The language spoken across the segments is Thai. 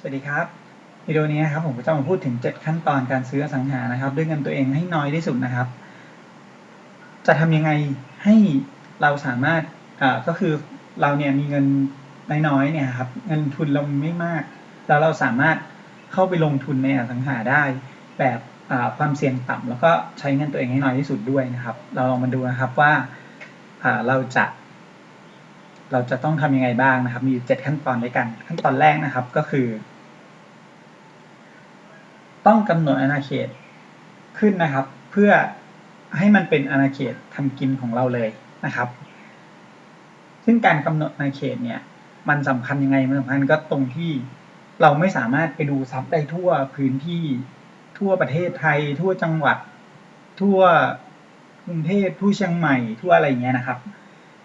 สวัสดีครับวิดีโอนี้นะครับผมจะมาพูดถึง 7 ขั้นตอนการซื้ออสังหานะครับ ด้วยเงินตัวเองให้น้อยที่สุดนะครับ จะทำยังไงให้เราสามารถอ่าก็คือเราเนี่ยมีเงินน้อยๆเนี่ยครับเงินทุนเราไม่มาก แล้วเราสามารถเข้าไปลงทุนในอสังหาได้ แบบอ่าความเสี่ยงต่ำแล้วก็ใช้เงินตัวเองให้น้อยที่สุดด้วยนะครับ เราลองมาดูนะครับว่าอ่าเราจะ เราจะต้องทำยังไงบ้างนะครับ มีอยู่เจ็ดขั้นตอนด้วยกัน ขั้นตอนแรกนะครับก็คือ ต้องกำหนดอาณาเขตขึ้นนะครับ เพื่อให้มันเป็นอาณาเขตทำกินของเราเลยนะครับ ซึ่งการกำหนดอาณาเขตเนี่ยมันสำคัญยังไงมันสำคัญก็ตรงที่เราไม่สามารถไปดูซับได้ทั่วพื้นที่ทั่วประเทศไทย ทั่วจังหวัด ทั่วกรุงเทพทั่วเชียงใหม่ ทั่วอะไรอย่างเงี้ยนะครับ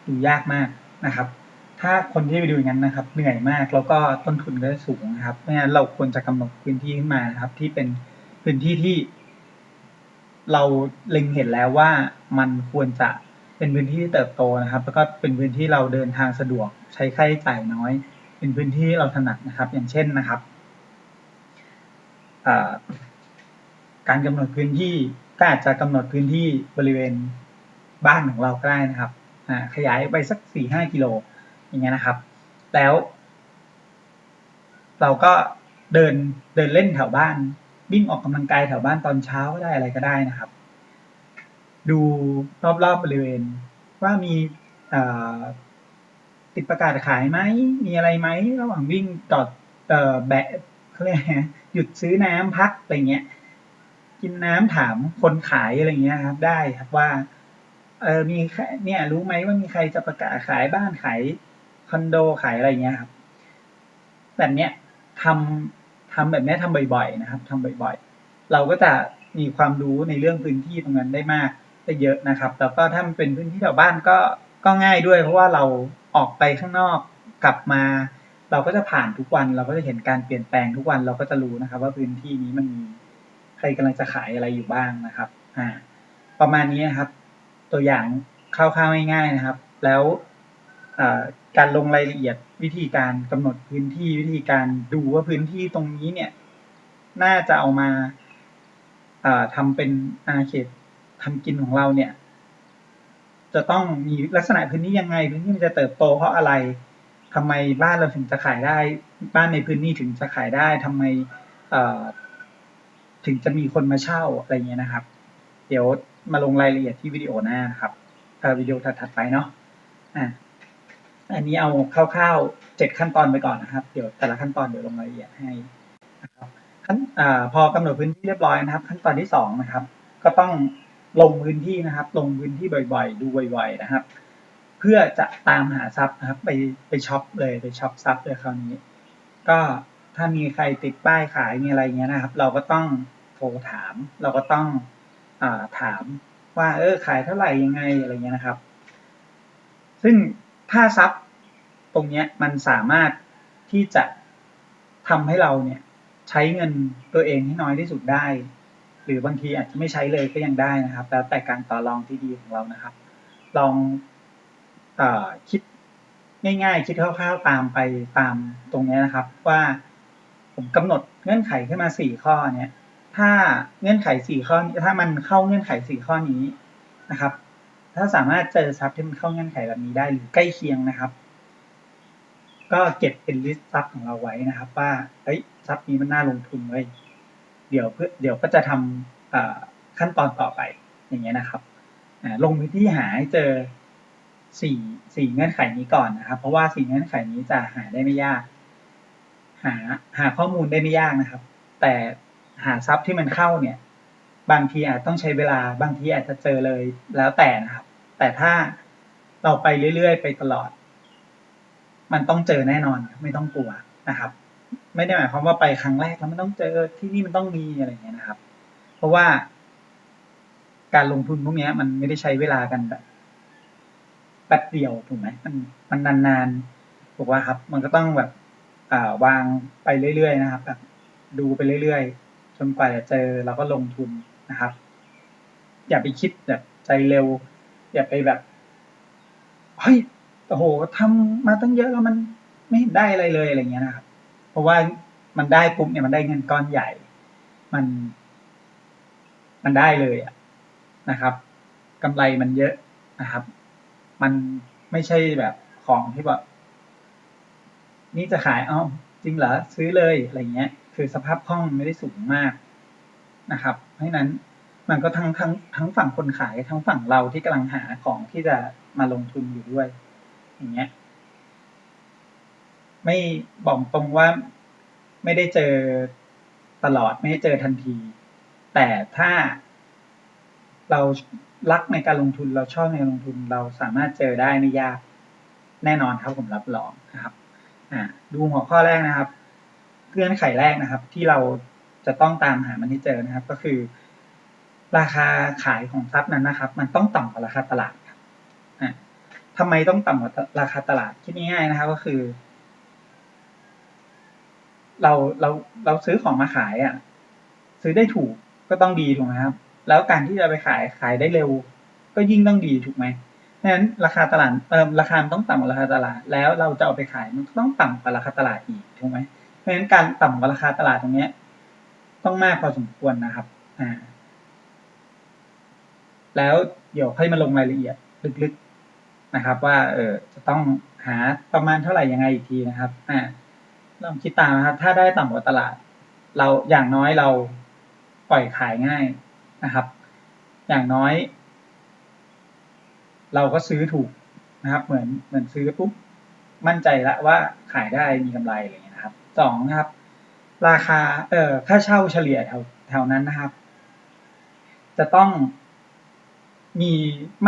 ดูยากมาก นะครับ ถ้าคนที่ไปดูอย่างนั้นนะครับ เหนื่อยมากแล้วก็ต้นทุนก็สูงนะครับเพราะฉะนั้นเราควรจะกำหนดพื้นที่ขึ้นมานะครับ ที่เป็นพื้นที่ที่ เราเล็งเห็นแล้วว่ามันควรจะเป็นพื้นที่ที่เติบโตนะครับ แล้วก็เป็นพื้นที่เราเดินทางสะดวก ใช้ค่าใช้จ่ายน้อย เป็นพื้นที่เราถนัดนะครับ อย่างเช่นนะครับการกำหนดพื้นที่ก็อาจจะกำหนดพื้นที่บริเวณบ้านของเราก็ได้นะครับ ขยายไปสักสี่ห้ากิโลอย่างเงี้ยนะครับ แล้ว เราก็เดินเดินเล่นแถวบ้านวิ่งออกกำลังกายแถวบ้านตอนเช้าก็ได้อะไรก็ได้นะครับ ดูรอบๆบริเวณ ว่ามีติดประกาศขายไหมมีอะไรไหมระหว่างวิ่งจอดเออแบะเขาเรียกหยุดซื้อน้ำพักอะไรเงี้ยกินน้ำถามคนขายอะไรเงี้ยครับ ได้ครับว่า เออมีใครเนี่ย รู้ไหมว่ามีใครจะประกาศขายบ้านขายคอนโดขายอะไรเงี้ยครับแบบเนี้ยทำทำแบบนี้ยทำบ่อย ๆ นะครับทำบ่อย ๆ เราก็จะมีความรู้ในเรื่องพื้นที่ตรงนั้นได้มากได้เยอะนะครับแล้วก็ถ้ามันเป็นพื้นที่แถวบ้านก็ก็ง่ายด้วย เพราะว่าเราออกไปข้างนอกกลับมา เราก็จะผ่านทุกวัน เราก็จะเห็นการเปลี่ยนแปลงทุกวันเราก็จะรู้นะครับ ว่าพื้นที่นี้มันมีใครกำลังจะขายอะไรอยู่บ้างนะครับ อ่า ประมาณนี้นะครับ ตัวอย่างคร่าวๆง่ายๆนะครับ แล้วการลงรายละเอียดวิธีการกำหนดพื้นที่วิธีการดูว่าพื้นที่ตรงนี้เนี่ย น่าจะเอามาทำเป็นอาณาเขตทำกินของเราเนี่ย จะต้องมีลักษณะพื้นที่ยังไง พื้นที่มันจะเติบโตเพราะอะไรทำไมบ้านเราถึงจะขายได้ บ้านในพื้นที่ถึงจะขายได้ทำไมถึงจะมีคนมาเช่าอะไรเงี้ยนะครับ เดี๋ยว มาลงรายละเอียดที่วิดีโอหน้านะครับวิดีโอถัดๆไปเนาะอ่าอันนี้เอาคร่าวๆเจ็ดขั้นตอนไปก่อนนะครับ เดี๋ยวแต่ละขั้นตอนเดี๋ยวลงรายละเอียดให้นะครับขั้นอ่าพอกำหนดพื้นที่เรียบร้อยนะครับ ขั้นตอนที่สองนะครับ ก็ต้องลงพื้นที่นะครับ ลงพื้นที่บ่อยๆ ดูบ่อยๆนะครับ เพื่อจะตามหาทรัพย์นะครับ ไปไปช็อปเลยไปช็อปทรัพย์เลยคราวนี้ ก็ถ้ามีใครติดป้ายขายมีอะไรเงี้ยนะครับ เราก็ต้องโทรถาม เราก็ต้อง ถามว่าเออขายเท่าไหร่ยังไงอะไรเงี้ยนะครับ ซึ่งถ้าทรัพย์ตรงเนี้ยมันสามารถที่จะทำให้เราเนี่ยใช้เงินตัวเองให้น้อยที่สุดได้ หรือบางทีอาจจะไม่ใช้เลยก็ยังได้นะครับ แล้วแต่การต่อรองที่ดีของเรานะครับ ลองอคิดง่ายๆ คิดคร่าวๆตามไปตามตรงนี้นะครับ ว่าผมกำหนดเงื่อนไขขึ้นมาสี่ข้อเนี่ย ถ้าเงื่อนไขสี่ข้อถ้ามันเข้าเงื่อนไขสี่ข้อนี้นะครับ ถ้าสามารถเจอทรัพย์ที่มันเข้าเงื่อนไขแบบนี้ได้หรือใกล้เคียงนะครับ ก็เก็บเป็นลิสต์ทรัพย์ของเราไว้นะครับ ว่าเฮ้ยทรัพย์นี้มันน่าลงทุนไว้เดี๋ยวเพื่อเดี๋ยวก็จะทำขั้นตอนต่อไปอย่างเงี้ยนะครับลงพื้นที่หาให้เจอสี่สี่เงื่อนไขนี้ก่อนนะครับ เพราะว่าสี่เงื่อนไขนี้จะหาได้ไม่ยาก หาหาข้อมูลได้ไม่ยากนะครับ แต่ หาทรัพย์ที่มันเข้าเนี่ย บางทีอาจต้องใช้เวลาบางทีอาจจะเจอเลยแล้วแต่นะครับ แต่ถ้าเราไปเรื่อยๆ ไปตลอด มันต้องเจอแน่นอนไม่ต้องกลัวนะครับ ไม่ได้หมายความว่าไปครั้งแรกแล้วมันต้องเจอที่นี่มันต้องมีอะไรเงี้ยนะครับ เพราะว่า การลงทุนพวกนี้มันไม่ได้ใช้เวลากันแบบแป๊บเดียวถูกไหมมันมันนานๆถูกว่าครับ มันก็ต้องแบบอ่าวางไปเรื่อยๆนะครับแบบดูไปเรื่อยๆ นกว่าจะเจอเราก็ลงทุนนะครับ อย่าไปคิดแบบใจเร็ว อย่าไปแบบเฮ้ยโอ้โหทำมาตั้งเยอะแล้วมันไม่เห็นได้อะไรเลยอะไรเงี้ยนะครับ เพราะว่ามันได้ปุ๊บเนี่ยมันได้เงินก้อนใหญ่ มัน มันได้เลยอะนะครับกำไรมันเยอะนะครับ มันไม่ใช่แบบของที่แบบนี่จะขายเอ้าจริงเหรอซื้อเลยอะไรเงี้ย คือสภาพคล่องไม่ได้สูงมากนะครับ เพราะนั้นมันก็ทั้งทั้งทั้งฝั่งคนขายทั้งฝั่งเราที่กำลังหาของที่จะมาลงทุนอยู่ด้วย อย่างเงี้ย ไม่บอกตรงว่าไม่ได้เจอตลอดไม่ได้เจอทันที แต่ถ้าเรารักในการลงทุนเราชอบในการลงทุนเราสามารถเจอได้ไม่ยากแน่นอนครับผมรับรองนะครับ อ่าดูหัวข้อแรกนะครับ เงื่อนไขแรกนะครับ ที่เราจะต้องตามหามันให้เจอนะครับ ก็คือ ราคาขายของทรัพย์นั้นนะครับ มันต้องต่ำกว่าราคาตลาดครับอ่าทำไมต้องต่ำกว่าราคาตลาดคิดง่ายๆนะครับ ก็คือ เราเราเราซื้อของมาขายอะ ซื้อได้ถูกก็ต้องดีถูกไหมครับ แล้วการที่จะไปขายขายได้เร็ว ก็ยิ่งต้องดีถูกไหมนั้นราคาตลาดเอ่อราคาต้องต่ำกว่าราคาตลาด แล้วเราจะเอาไปขายมันก็ต้องต่ำกว่าราคาตลาดอีกถูกไหม เพราะฉะนั้นการต่ำกว่าราคาตลาดตรงนี้ต้องมากพอสมควรนะครับอ่าแล้วเดี๋ยวค่อยมาลงรายละเอียดลึกๆนะครับ ว่าเออจะต้องหาประมาณเท่าไหร่ยังไงอีกทีนะครับอ่าลองคิดตามนะครับ ถ้าได้ต่ำกว่าตลาด เราอย่างน้อยเราปล่อยขายง่ายนะครับ อย่างน้อย เราก็ซื้อถูกนะครับ เหมือนเหมือนซื้อปุ๊บมั่นใจล้วว่าขายได้มีกำไรอะไรอย่างเงี้ยนะครับ สองนะครับ ราคาเอ่อค่าเช่าเฉลี่ยแถวแถวนั้นนะครับ จะต้องมี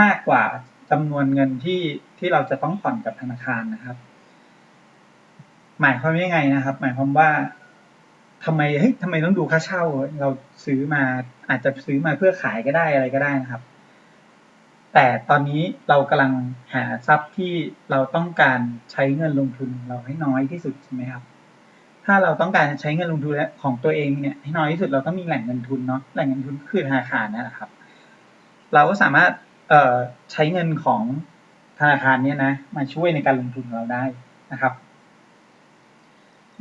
มากกว่าจำนวนเงินที่ที่เราจะต้องผ่อนกับธนาคารนะครับ หมายความว่ายังไงนะครับ หมายความว่าทำไมเฮ้ยทำไมต้องดูค่าเช่า เราซื้อมาอาจจะซื้อมาเพื่อขายก็ได้อะไรก็ได้นะครับ แต่ตอนนี้เรากำลังหาทรัพย์ที่เราต้องการใช้เงินลงทุนเราให้น้อยที่สุดใช่ไหมครับ ถ้าเราต้องการใช้เงินลงทุนของตัวเองเนี่ยให้น้อยที่สุดเราต้องมีแหล่งเงินทุนเนาะแหล่งเงินทุนคือธนาคารนั่นแหละครับ เราก็สามารถเอ่อใช้เงินของธนาคารเนี่ยนะมาช่วยในการลงทุนเราได้นะครับ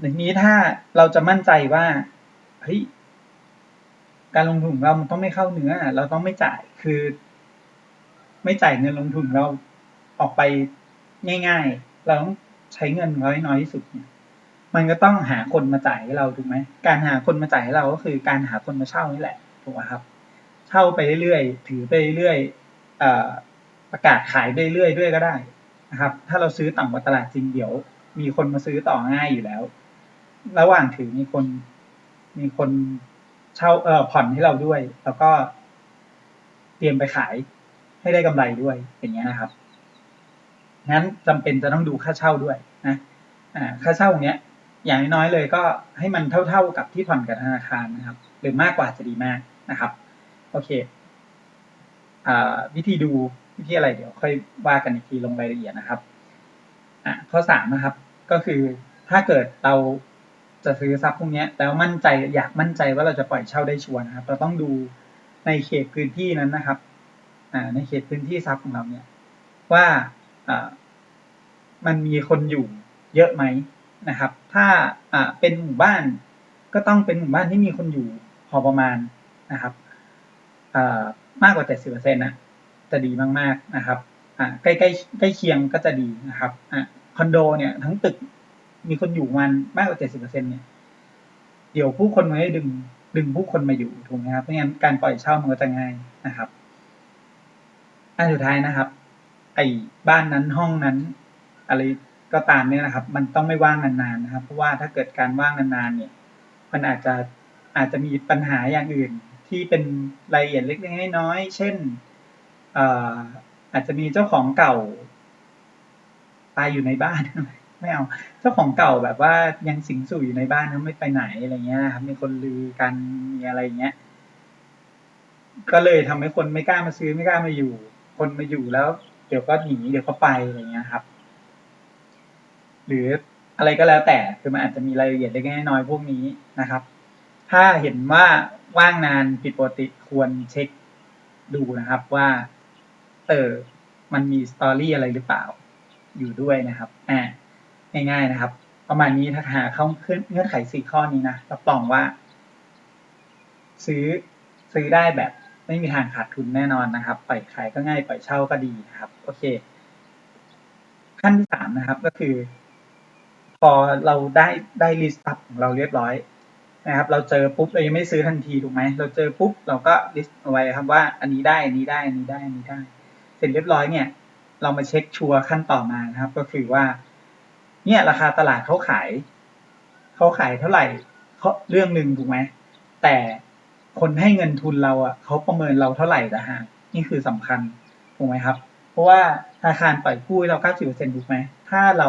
ทีนี้ถ้าเราจะมั่นใจว่าเฮ้ยการลงทุนเราต้องไม่เข้าเนื้อ เราต้องไม่จ่ายคือ ไม่จ่ายเงินลงทุนเราออกไปง่าย ๆ เราต้องใช้เงินเราให้น้อยที่สุดเนี่ย มันก็ต้องหาคนมาจ่ายให้เราถูกไหมการหาคนมาจ่ายให้เราก็คือการหาคนมาเช่านี่แหละถูกไหมครับ เช่าไปเรื่อยๆถือไปเรื่อยๆประกาศขายไปเรื่อยๆด้วยก็ได้นะครับ ถ้าเราซื้อต่ำกว่าตลาดจริงเดี๋ยว มีคนมาซื้อต่อง่ายอยู่แล้ว ระหว่างถือมีคนมีคนเช่าเออผ่อนให้เราด้วย แล้วก็ เตรียมไปขายให้ได้กำไรด้วยอย่างเงี้ยนะครับงั้นจำเป็นจะต้องดูค่าเช่าด้วยนะอ่าค่าเช่าเนี้ย อย่างน้อยๆเลยก็ให้มันเท่า ๆกับที่ผ่อนกับธนาคารนะครับ หรือมากกว่าจะดีมากนะครับ โอเคอวิธีดูวิธีอะไรเดี๋ยวค่อยว่ากันอีกทีลงรายละเอียดนะครับอ่าข้อสามนะครับ ก็คือถ้าเกิดเราจะซื้อทรัพย์พวกนี้แล้วมั่นใจอยากมั่นใจว่าเราจะปล่อยเช่าได้ชัวร์นะครับ เราต้องดูในเขตพื้นที่นั้นนะครับในเขตพื้นที่ทรัพย์ของเราเนี่ยว่ามันมีคนอยู่เยอะไหม นะครับ ถ้าเป็นหมู่บ้านก็ต้องเป็นหมู่บ้านที่มีคนอยู่พอประมาณนะครับมากกว่าเจ็ดสิบเปอร์เซ็นต์นะจะดีมากๆนะครับใกล้ใกล้ใกล้เคียงก็จะดีนะครับอคอนโดเนี่ยทั้งตึกมีคนอยู่มันมากกว่าเจ็ดสิบเปอร์เซ็นเนี่ยเดี๋ยวผู้คนมันได้ดึงดึงผู้คนมาอยู่ถูกไหมครับไม่งั้นการปล่อยเช่ามันก็จะง่ายนะครับ อันสุดท้ายนะครับ ไอ้บ้านนั้นห้องนั้นอะไร ก็ตามเนี่ยนะครับ มันต้องไม่ว่างนานๆนะครับ เพราะว่าถ้าเกิดการว่างนานๆเนี่ย มันอาจจะอาจจะมีปัญหาอย่างอื่นที่เป็นรายละเอียดเล็กๆน้อยๆเช่นเอ่ออาจจะมีเจ้าของเก่า ตายอยู่ในบ้าน ไม่เอา เจ้าของเก่าแบบว่ายังสิงสู่อยู่ในบ้านเขาไม่ไปไหนอะไรเงี้ยนะครับมีคนลือกันมีอะไรเงี้ยก็เลยทำให้คนไม่กล้ามาซื้อไม่กล้ามาอยู่ คนมาอยู่แล้ว เดี๋ยวก็หนีเดี๋ยวก็ไปอะไรเงี้ยครับ หรืออะไรก็แล้วแต่คือมันอาจจะมีรายละเอียดเล็กน้อยๆพวกนี้นะครับ ถ้าเห็นว่าว่างนานผิดปกติควรเช็คดูนะครับว่าเออมันมีสตอรี่อะไรหรือเปล่าอยู่ด้วยนะครับอ่าง่ายๆนะครับ ประมาณนี้ถ้าหาเข้าขึ้นเงื่อนไขสี่ข้อนี้นะรับรองว่า ซื้อซื้อได้แบบไม่มีทางขาดทุนแน่นอนนะครับ ปล่อยขายก็ง่าย ปล่อยเช่าก็ดีนะครับ โอเค ขั้นที่สามนะครับก็คือ พอเราได้ได้ลิสต์อัพของเราเรียบร้อยนะครับ เราเจอปุ๊บเรายังไม่ซื้อทันทีถูกไหมเราเจอปุ๊บเราก็ลิสต์เอาไว้ครับว่าอันนี้ได้อันนี้ได้อันนี้ได้อันนี้ได้ เสร็จเรียบร้อยเนี่ย เรามาเช็คชัวร์ขั้นต่อมานะครับ ก็คือว่า เนี่ยราคาตลาดเขาขายเขาขายเท่าไหร่เขาเรื่องหนึ่งถูกไหมแต่คนให้เงินทุนเราอะเขาประเมินเราเท่าไหร่นะฮะนี่คือสำคัญถูกไหมครับ เพราะว่าธนาคารปล่อยกู้ให้เรา 90%ถูกไหมถ้าเรา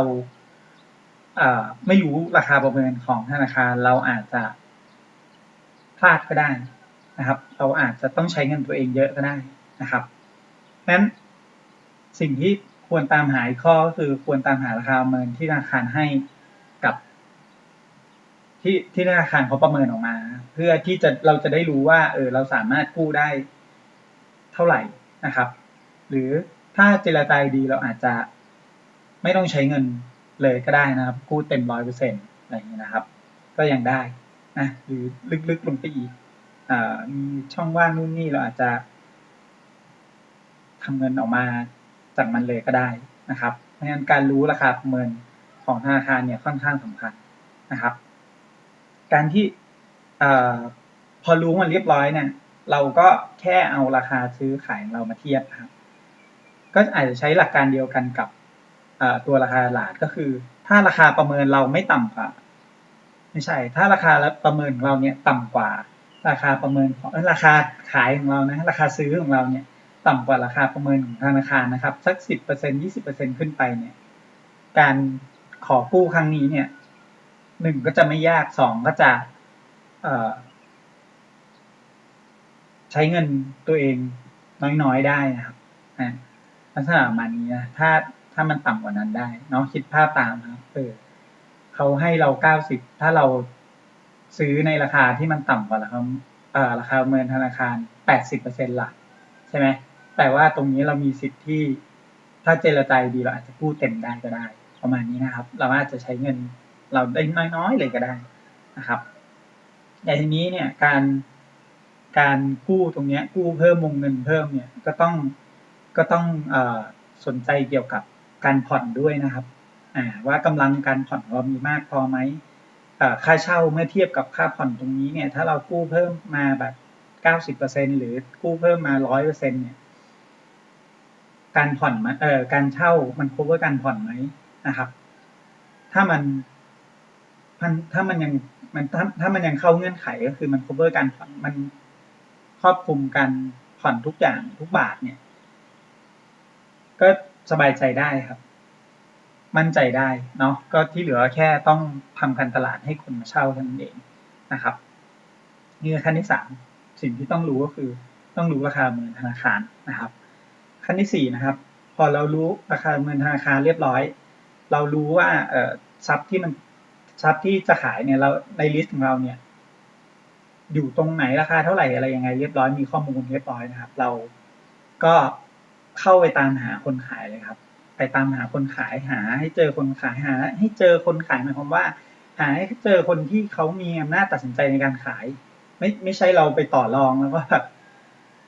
ไม่รู้ราคาประเมินของธนาคาร เราอาจจะพลาดก็ได้นะครับ เราอาจจะต้องใช้เงินตัวเองเยอะก็ได้นะครับนั้นสิ่งที่ควรตามหาข้อก็คือควรตามหาราคาประเมินที่ธนาคารให้กับที่ที่ธนาคารเขาประเมินออกมา เพื่อที่จะเราจะได้รู้ว่า เออเราสามารถกู้ได้เท่าไหร่นะครับ หรือถ้าเจรจาดีเราอาจจะไม่ต้องใช้เงิน เลยก็ได้นะครับ กู้เต็มร้อยเปอร์เซ็นต์อะไรอย่างนี้นะครับ ก็ยังได้นะหรือลึกๆลงไปอีกอมีช่องว่างนู่นนี่เราอาจจะทำเงินออกมาจากมันเลยก็ได้นะครับเพราะฉะนั้นการรู้ราคาประเมินของธนาคารเนี่ยค่อนข้างสำคัญนะครับ การที่อพอรู้มันเรียบร้อยเนี่ยเราก็แค่เอาราคาซื้อขายของเรามาเทียบครับ ก็อาจจะใช้หลักการเดียวกันกับ ตัวราคาตลาดก็คือ ถ้าราคาประเมินเราไม่ต่ำกว่า ไม่ใช่ ถ้าราคาประเมินของเราเนี่ยต่ำกว่า ราคาประเมินของราคาขายของเรานะราคาซื้อของเราเนี่ยต่ำกว่าราคาประเมินของธนาคารนะครับสักสิบเปอร์เซ็นยี่สิบเปอร์เซ็นขึ้นไปเนี่ย การขอกู้ครั้งนี้เนี่ยหนึ่งก็จะไม่ยากสองก็จะใช้เงินตัวเองน้อยๆได้นะครับลักษณะประมาณนี้นะถ้า ถ้ามันต่ำกว่านั้นได้เนาะคิดภาพตามครับเออเขาให้เราเก้าสิบถ้าเราซื้อในราคาที่มันต่ำกว่าราคาเอ่อราคาเมินธนาคารแปดสิบเปอร์เซ็นต์ละใช่ไหมแต่ว่าตรงนี้เรามีสิทธิ์ที่ ถ้าเจรจาดีเราอาจจะกู้เต็มได้ก็ได้ ประมาณนี้นะครับ เราอาจจะใช้เงินเราได้น้อยๆเลยก็ได้นะครับแต่ทีนี้เนี่ยการการกู้ตรงนี้กู้เพิ่มวงเงินเพิ่มเนี่ยก็ต้องก็ต้องอสนใจเกี่ยวกับ การผ่อนด้วยนะครับว่ากำลังการผ่อนเรามีมากพอไหมค่าเช่าเมื่อเทียบกับค่าผ่อนตรงนี้เนี่ยถ้าเรากู้เพิ่มมาแบบเก้าสิบเปอร์เซ็นหรือกู้เพิ่มมาร้อยเปอร์เซ็นเนี่ยการผ่อนเอ่อการเช่ามันครบว่าการผ่อนไหมนะครับ ถ้ามันมันถ้ามันยังมันถ้าถ้ามันยังเข้าเงื่อนไขก็คือมัน cover การผ่อนมันครอบคลุมการผ่อนทุกอย่างทุกบาทเนี่ย ก็ สบายใจได้ครับ มั่นใจได้เนาะก็ที่เหลือแค่ต้องทำการตลาดให้คนมาเช่าเท่านั้นเองนะครับนี่ขั้นที่สามสิ่งที่ต้องรู้ก็คือต้องรู้ราคาเงินธนาคารนะครับ ขั้นที่สี่นะครับ พอเรารู้ราคาเงินธนาคารเรียบร้อย เรารู้ว่าเออทรัพย์ที่มันทรัพย์ที่จะขายเนี่ยเราในลิสต์ของเราเนี่ย อยู่ตรงไหนราคาเท่าไหร่อะไรยังไงเรียบร้อยมีข้อมูลเรียบร้อยนะครับ เราก็ เข้าไปตามหาคนขายเลยครับ ไปตามหาคนขายหา ให้เจอคนขายหา ให้เจอคนขายหมายความว่า หาให้เจอคนที่เขามีอำนาจตัดสินใจในการขาย ไม่ไม่ใช่เราไปต่อรองแล้วก็แบบ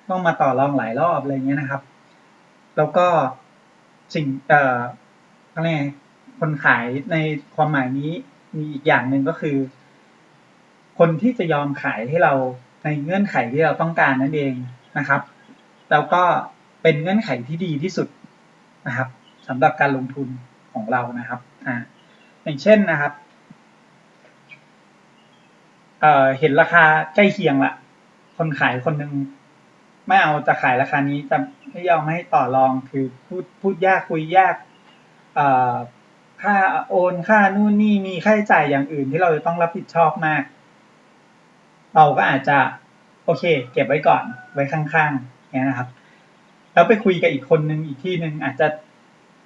ต้องมาต่อรองหลายรอบอะไรเงี้ยนะครับ แล้วก็สิ่งเอ่ออะไรคนขายในความหมายนี้มีอีกอย่างหนึ่งก็คือ คนที่จะยอมขายให้เราในเงื่อนไขที่เราต้องการนั่นเองนะครับ แล้วก็ เป็นเงื่อนไขที่ดีที่สุดนะครับสำหรับการลงทุนของเรานะครับอ่าอย่างเช่นนะครับเอ่อเห็นราคาใกล้เคียงละคนขายคนหนึ่งไม่เอาจะขายราคานี้จะไม่ยอมให้ต่อรองคือพูดพูดยากคุยยากเอ่อค่าโอนค่านู่นนี่มีค่าใช้จ่ายอย่างอื่นที่เราจะต้องรับผิดชอบมาก เราก็อาจจะโอเค เก็บไว้ก่อนไว้ข้างๆเนี้ยนะครับ แล้วไปคุยกับอีกคนนึงอีกที่หนึ่งอาจจะ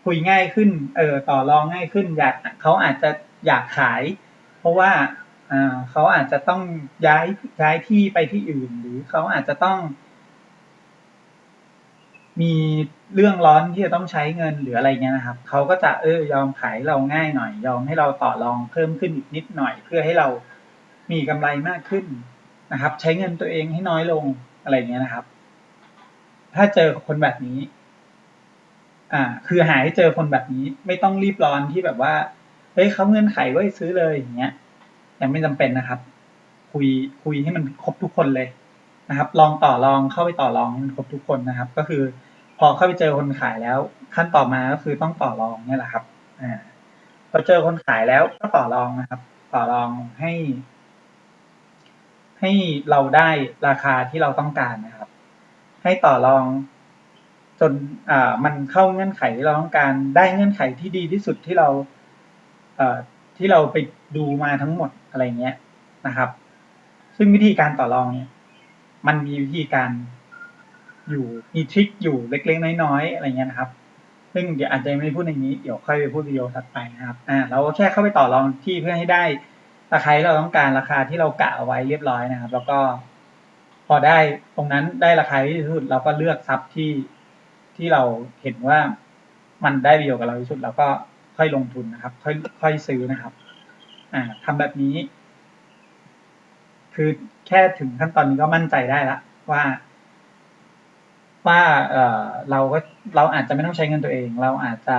คุยง่ายขึ้น เออต่อรองง่ายขึ้น อยากเขาอาจจะอยากขาย เพราะว่าอ่าเขาอาจจะต้องย้ายย้ายที่ไปที่อื่น หรือเขาอาจจะต้อง มีเรื่องร้อนที่จะต้องใช้เงินหรืออะไรเงี้ยนะครับเขาก็จะเออยอมขายเราง่ายหน่อย ยอมให้เราต่อรองเพิ่มขึ้นอีกนิดหน่อย เพื่อให้เรามีกำไรมากขึ้นนะครับ ใช้เงินตัวเองให้น้อยลงอะไรเงี้ยนะครับ ถ้าเจอคนแบบนี้ อ่า คือหาให้เจอคนแบบนี้ ไม่ต้องรีบร้อนที่แบบว่าเฮ้ยเขาเงื่อนไขไว้ซื้อเลยอย่างเงี้ยยังไม่จำเป็นนะครับ คุยคุยให้มันครบทุกคนเลยนะครับ ลองต่อรองเข้าไปต่อรองให้มันครบทุกคนนะครับ ก็คือ พอเข้าไปเจอคนขายแล้ว ขั้นต่อมาก็คือต้องต่อรองเนี่ยแหละครับ อ่าพอเจอคนขายแล้วก็ต่อรองนะครับ ต่อรองให้ ให้เราได้ราคาที่เราต้องการนะครับ ให้ต่อรอง จนมันเข้าเงื่อนไขที่เราต้องการได้เงื่อนไขที่ดีที่สุดที่เราที่เราไปดูมาทั้งหมดอะไรเงี้ยนะครับ ซึ่งวิธีการต่อรองเนี่ยมันมีวิธีการอยู่มีทริคอยู่เล็กๆน้อยๆอะไรเงี้ยนะครับ ซึ่งเดี๋ยวอาจจะไม่ได้พูดในนี้เดี๋ยวค่อยไปพูดวิดีโอถัดไปนะครับอ่าเราก็แค่เข้าไปต่อรองที่เพื่อให้ได้ราคาที่เราต้องการราคาที่เรากะเอาไว้เรียบร้อยนะครับ แล้วก็ พอได้ตรงนั้นได้ราคาที่สุดเราก็เลือกทรัพย์ที่ที่เราเห็นว่ามันได้ประโยชน์กับเราที่สุดเราก็ค่อยลงทุนนะครับ ค่อยค่อยซื้อนะครับ อ่าทำแบบนี้ คือแค่ถึงขั้นตอนนี้ก็มั่นใจได้ละว่า ว่าเออเราก็เราอาจจะไม่ต้องใช้เงินตัวเอง เราอาจจะ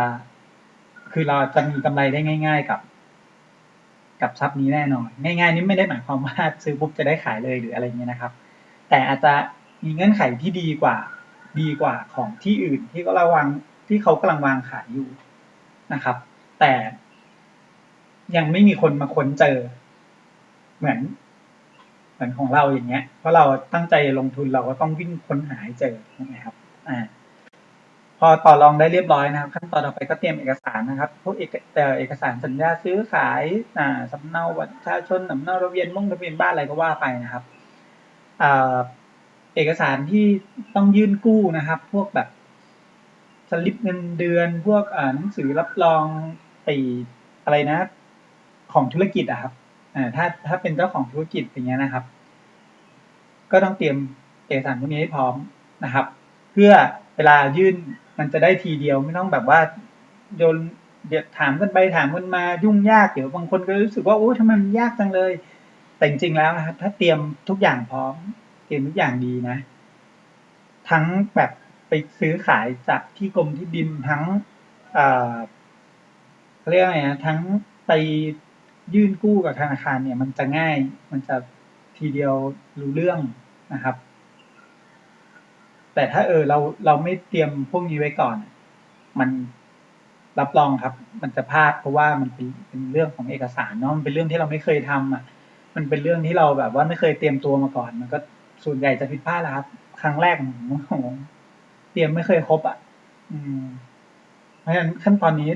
คือเราจะมีกำไรได้ง่าย ๆ กับ กับทรัพย์นี้แน่นอนง่าย ๆ นี่ไม่ได้หมายความว่าซื้อปุ๊บจะได้ขายเลยหรืออะไรเงี้ยนะครับ แต่อาจจะมีเงื่อนไขที่ดีกว่า ดีกว่าของที่อื่นที่ก็ระวังที่เขากำลังวางขายอยู่นะครับ แต่ยังไม่มีคนมาค้นเจอ เหมือน เหมือนของเราอย่างเงี้ย เพราะเราตั้งใจลงทุนเราก็ต้องวิ่งค้นหาให้เจอนะครับ อ่า พอต่อรองได้เรียบร้อยนะครับ ขั้นตอนต่อไปก็เตรียมเอกสารนะครับ พวกเอกแต่เอกสารสัญญาซื้อขาย อ่าสำเนาบัตรประชาชนสำเนาทะเบียนมุ่งทะเบียนบ้านอะไรก็ว่าไปนะครับ เอกสารที่ต้องยื่นกู้นะครับ พวกแบบสลิปเงินเดือน พวกหนังสือรับรองไออะไรนะ ของธุรกิจอะครับถ้าถ้าเป็นเจ้าของธุรกิจอย่างเงี้ยนะครับ ก็ต้องเตรียมเอกสารพวกนี้ให้พร้อมนะครับ เพื่อเวลายื่นมันจะได้ทีเดียวไม่ต้องแบบว่าโยนเดี๋ยวถามกันไปถามกันมายุ่งยากเดี๋ยวบางคนก็รู้สึกว่าโอ้ทำไมมันยากจังเลย แต่จริงๆแล้วนะครับ ถ้าเตรียมทุกอย่างพร้อม เตรียมทุกอย่างดีนะ ทั้งแบบไปซื้อขายจากที่กรมที่ดินทั้งอ่าเขาเรียกไงนะทั้งไปยื่นกู้กับธนาคารเนี่ย มันจะง่าย มันจะทีเดียวรู้เรื่องนะครับ แต่ถ้าเออเราเราไม่เตรียมพวกนี้ไว้ก่อน มันรับรองครับ มันจะพลาดเพราะว่ามันเป็นเป็นเรื่องของเอกสารเนาะมันเป็นเรื่องที่เราไม่เคยทำอะ มันเป็นเรื่องที่เราแบบว่าไม่เคยเตรียมตัวมาก่อน มันก็ส่วนใหญ่จะผิดพลาดแหละครับ ครั้งแรกของเตรียมไม่เคยครบอะ อืม เพราะฉะนั้นขั้นตอนนี้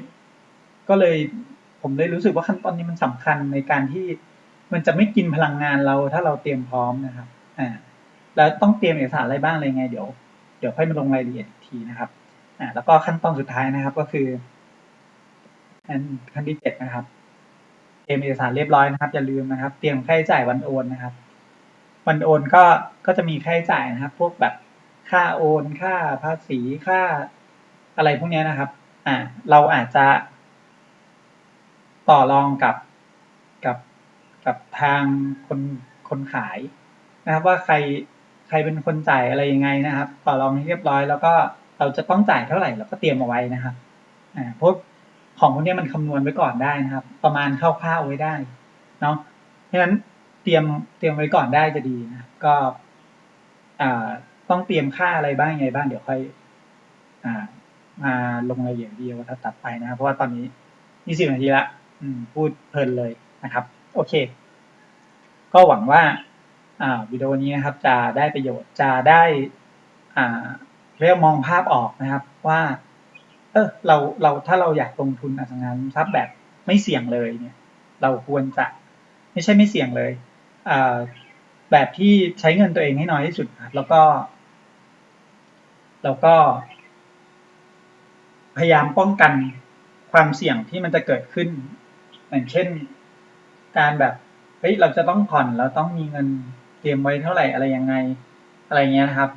ก็เลยผมเลยรู้สึกว่าขั้นตอนนี้มันสำคัญในการที่มันจะไม่กินพลังงานเราถ้าเราเตรียมพร้อมนะครับ อ่า แล้วต้องเตรียมเอกสารอะไรบ้างอะไรไงเดี๋ยวเดี๋ยวค่อยมาลงรายละเอียดทีนะครับ อ่า แล้วก็ขั้นตอนสุดท้ายนะครับก็คือขั้นที่เจ็ดนะครับ เตรียมเอกสารเรียบร้อยนะครับ อย่าลืมนะครับ เตรียมค่าใช้จ่ายวันโอนนะครับ วันโอนก็ก็จะมีค่าใช้จ่ายนะครับ พวกแบบค่าโอน ค่าภาษีค่าอะไรพวกนี้นะครับ อ่า เราอาจจะ ต่อรองกับกับกับทางคนคนขายนะครับ ว่าใครใครเป็นคนจ่ายอะไรยังไงนะครับ ต่อรองให้เรียบร้อย แล้วก็เราจะต้องจ่ายเท่าไหร่เราก็เตรียมเอาไว้นะครับ อ่าพวก ของพวกนี้มันคำนวณไว้ก่อนได้นะครับ ประมาณคร่าวๆไว้ได้เนาะเพราะฉะนั้นเตรียมเตรียมไว้ก่อนได้จะดีนะก็ต้องเตรียมค่าอะไรบ้างไงบ้างเดี๋ยวค่อยอมาลงรายละเอียดเดียวตัดไปนะครับเพราะว่าตอนนี้ยี่สิบนาทีละพูดเพลินเลยนะครับ โอเค ก็หวังว่าวิดีโอนี้นะครับจะได้ประโยชน์จะได้เรียกมองภาพออกนะครับว่า เออเราเราถ้าเราอยากลงทุนอสังหาริมทรัพย์แบบไม่เสี่ยงเลยเนี่ย เราควรจะไม่ใช่ไม่เสี่ยงเลยอ่าแบบที่ใช้เงินตัวเองให้น้อยที่สุดครับแล้วก็ แล้วก็ พยายามป้องกันความเสี่ยงที่มันจะเกิดขึ้น อย่างเช่น การแบบเฮ้ยเราจะต้องผ่อนเราต้องมีเงินเตรียมไว้เท่าไหร่อะไรยังไง อะไรเงี้ยนะครับ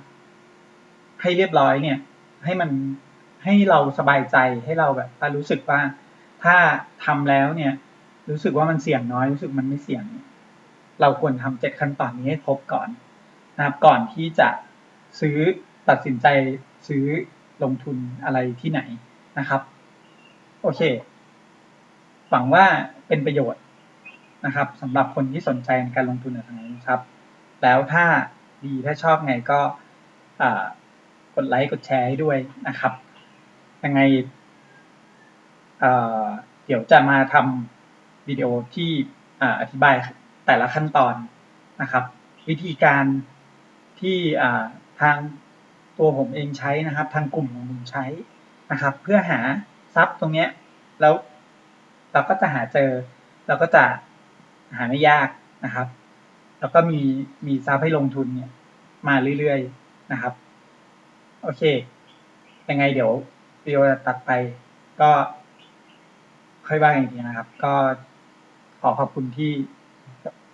ให้เรียบร้อยเนี่ย ให้มัน ให้เราสบายใจให้เราแบบรู้สึกว่าถ้าทำแล้วเนี่ย รู้สึกว่ามันเสี่ยงน้อยรู้สึกมันไม่เสี่ยง เราควรทำเจ็ดขั้นตอนนี้ให้ครบก่อนนะครับก่อนที่จะซื้อตัดสินใจซื้อลงทุนอะไรที่ไหนนะครับ โอเคหวังว่าเป็นประโยชน์นะครับสำหรับคนที่สนใจในการลงทุนในทางนี้ครับ แล้วถ้าดีถ้าชอบไงก็กดไลค์กดแชร์ให้ด้วยนะครับ ยังไงเเดี๋ยวจะมาทำวิดีโอที่ออธิบายแต่ละขั้นตอนนะครับ วิธีการที่ทางตัวผมเองใช้นะครับ ทางกลุ่มของผมใช้นะครับ เพื่อหาทรัพย์ตรงเนี้ยแล้วเราก็จะหาเจอ เราก็จะหาไม่ยากนะครับ แล้วก็มีมีทรัพย์ให้ลงทุนเนี่ยมาเรื่อยๆนะครับ โอเค ยังไงเดี๋ยว วิดีโอตัดไป ก็ค่อยว่ากันอีกทีนะครับ ก็ขอขอบคุณที่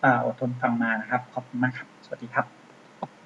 อ่าอดทนฟังมานะครับ ขอบคุณมากครับ สวัสดีครับ